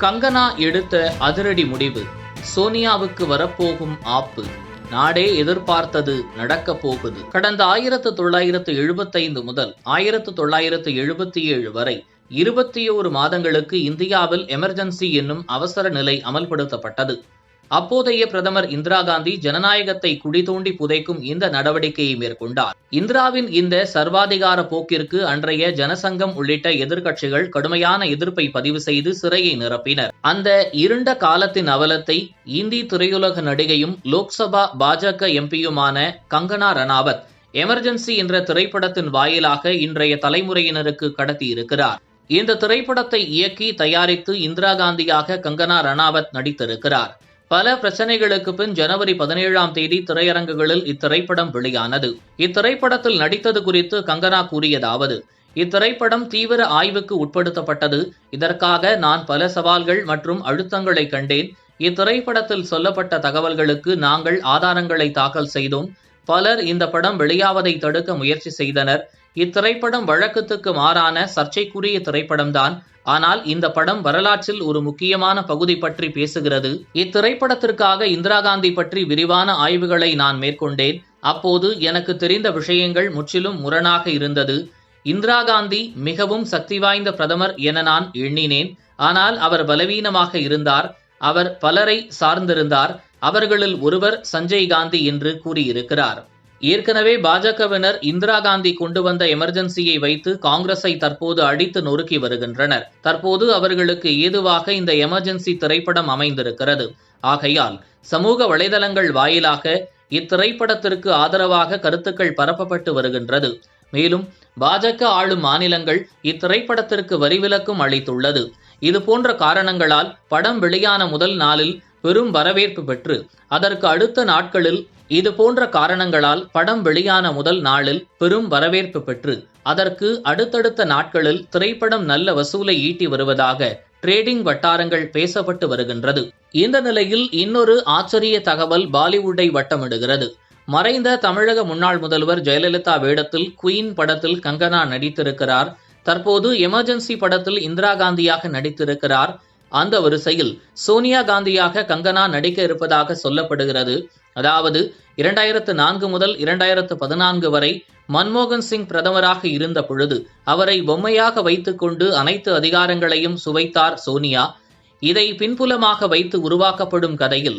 கங்கனா எடுத்த அதிரடி முடிவு. சோனியாவுக்கு வரப்போகும் ஆப்பு. நாடே எதிர்பார்த்தது நடக்கப் போகுது. கடந்த ஆயிரத்து தொள்ளாயிரத்து எழுபத்தைந்து முதல் ஆயிரத்து தொள்ளாயிரத்து எழுபத்தி ஏழு வரை இருபத்தி ஓரு மாதங்களுக்கு இந்தியாவில் எமர்ஜென்சி என்னும் அவசர நிலை அமல்படுத்தப்பட்டது. அப்போதைய பிரதமர் இந்திரா காந்தி ஜனநாயகத்தை குடிதோண்டி புதைக்கும் இந்த நடவடிக்கையை மேற்கொண்டார். இந்திராவின் இந்த சர்வாதிகார போக்கிற்கு அன்றைய ஜனசங்கம் உள்ளிட்ட எதிர்க்கட்சிகள் கடுமையான எதிர்ப்பை பதிவு செய்து சிறையை நிரப்பினர். அந்த இருண்ட காலத்தின் அவலத்தை இந்தி திரையுலக நடிகையும் லோக்சபா பாஜக எம்பியுமான கங்கனா ரணாவத் எமர்ஜென்சி என்ற திரைப்படத்தின் வாயிலாக இன்றைய தலைமுறையினருக்கு கடத்தியிருக்கிறார் இந்த திரைப்படத்தை இயக்கி தயாரித்து இந்திரா காந்தியாக கங்கனா ரணாவத் நடித்திருக்கிறார். பல பிரச்சனைகளுக்கு பின் ஜனவரி பதினேழாம் தேதி திரையரங்குகளில் இத்திரைப்படம் வெளியானது. இத்திரைப்படத்தில் நடித்தது குறித்து கங்கனா கூறியதாவது இத்திரைப்படம் தீவிர ஆய்வுக்கு உட்படுத்தப்பட்டது. இதற்காக நான் பல சவால்கள் மற்றும் அழுத்தங்களை கண்டேன். இத்திரைப்படத்தில் சொல்லப்பட்ட தகவல்களுக்கு நாங்கள் ஆதாரங்களை தாக்கல் செய்தோம். பலர் இந்த படம் வெளியாவதை தடுக்க முயற்சி செய்தனர். இத்திரைப்படம் வழக்கத்துக்கு மாறான சர்ச்சைக்குரிய திரைப்படம்தான். ஆனால் இந்த படம் வரலாற்றில் ஒரு முக்கியமான பகுதி பற்றி பேசுகிறது. இத்திரைப்படத்திற்காக இந்திரா காந்தி பற்றி விரிவான ஆய்வுகளை நான் மேற்கொண்டேன். அப்போது எனக்கு தெரிந்த விஷயங்கள் முற்றிலும் முரணாக இருந்தது. இந்திரா காந்தி மிகவும் சக்தி வாய்ந்த பிரதமர் என நான் எண்ணினேன். ஆனால் அவர் பலவீனமாக இருந்தார். அவர் பலரை சார்ந்திருந்தார். அவர்களில் ஒருவர் சஞ்சய் காந்தி என்று கூறியிருக்கிறார். ஏற்கனவே பாஜகவினர் இந்திரா காந்தி கொண்டு வந்த எமர்ஜென்சியை வைத்து காங்கிரஸை தற்போது அடித்து நொறுக்கி வருகின்றனர். தற்போது அவர்களுக்கு ஏதுவாக இந்த எமர்ஜென்சி திரைப்படம் அமைந்திருக்கிறது. ஆகையால் சமூக வலைதளங்கள் வாயிலாக இத்திரைப்படத்திற்கு ஆதரவாக கருத்துக்கள் பரப்பப்பட்டு வருகின்றது. மேலும் பாஜக ஆளும் மாநிலங்கள் இத்திரைப்படத்திற்கு வரிவிலக்கும் அளித்துள்ளது. இது போன்ற காரணங்களால் படம் வெளியான முதல் நாளில் பெரும் வரவேற்பு பெற்று அதற்கு அடுத்த நாட்களில் இது போன்ற காரணங்களால் படம் வெளியான முதல் நாளில் பெரும் வரவேற்பு பெற்று அதற்கு அடுத்தடுத்த நாட்களில் திரைப்படம் நல்ல வசூலை ஈட்டி வருவதாக ட்ரேடிங் வட்டாரங்கள் பேசப்பட்டு வருகின்றது. இந்த நிலையில் இன்னொரு ஆச்சரிய தகவல் பாலிவுட்டை வட்டமிடுகிறது. மறைந்த தமிழக முன்னாள் முதல்வர் ஜெயலலிதா வேடத்தில் குயின் படத்தில் கங்கனா நடித்திருக்கிறார். தற்போது எமர்ஜென்சி படத்தில் இந்திரா காந்தியாக நடித்திருக்கிறார். அந்த வரிசையில் சோனியா காந்தியாக கங்கனா நடிக்க இருப்பதாக சொல்லப்படுகிறது. அதாவது இரண்டாயிரத்து நான்கு முதல் இரண்டாயிரத்து பதினான்கு வரை மன்மோகன் சிங் பிரதமராக இருந்த பொழுது அவரை பொம்மையாக வைத்துக்கொண்டு அனைத்து அதிகாரங்களையும் சுவைத்தார் சோனியா. இதை பின்புலமாக வைத்து உருவாக்கப்படும் கதையில்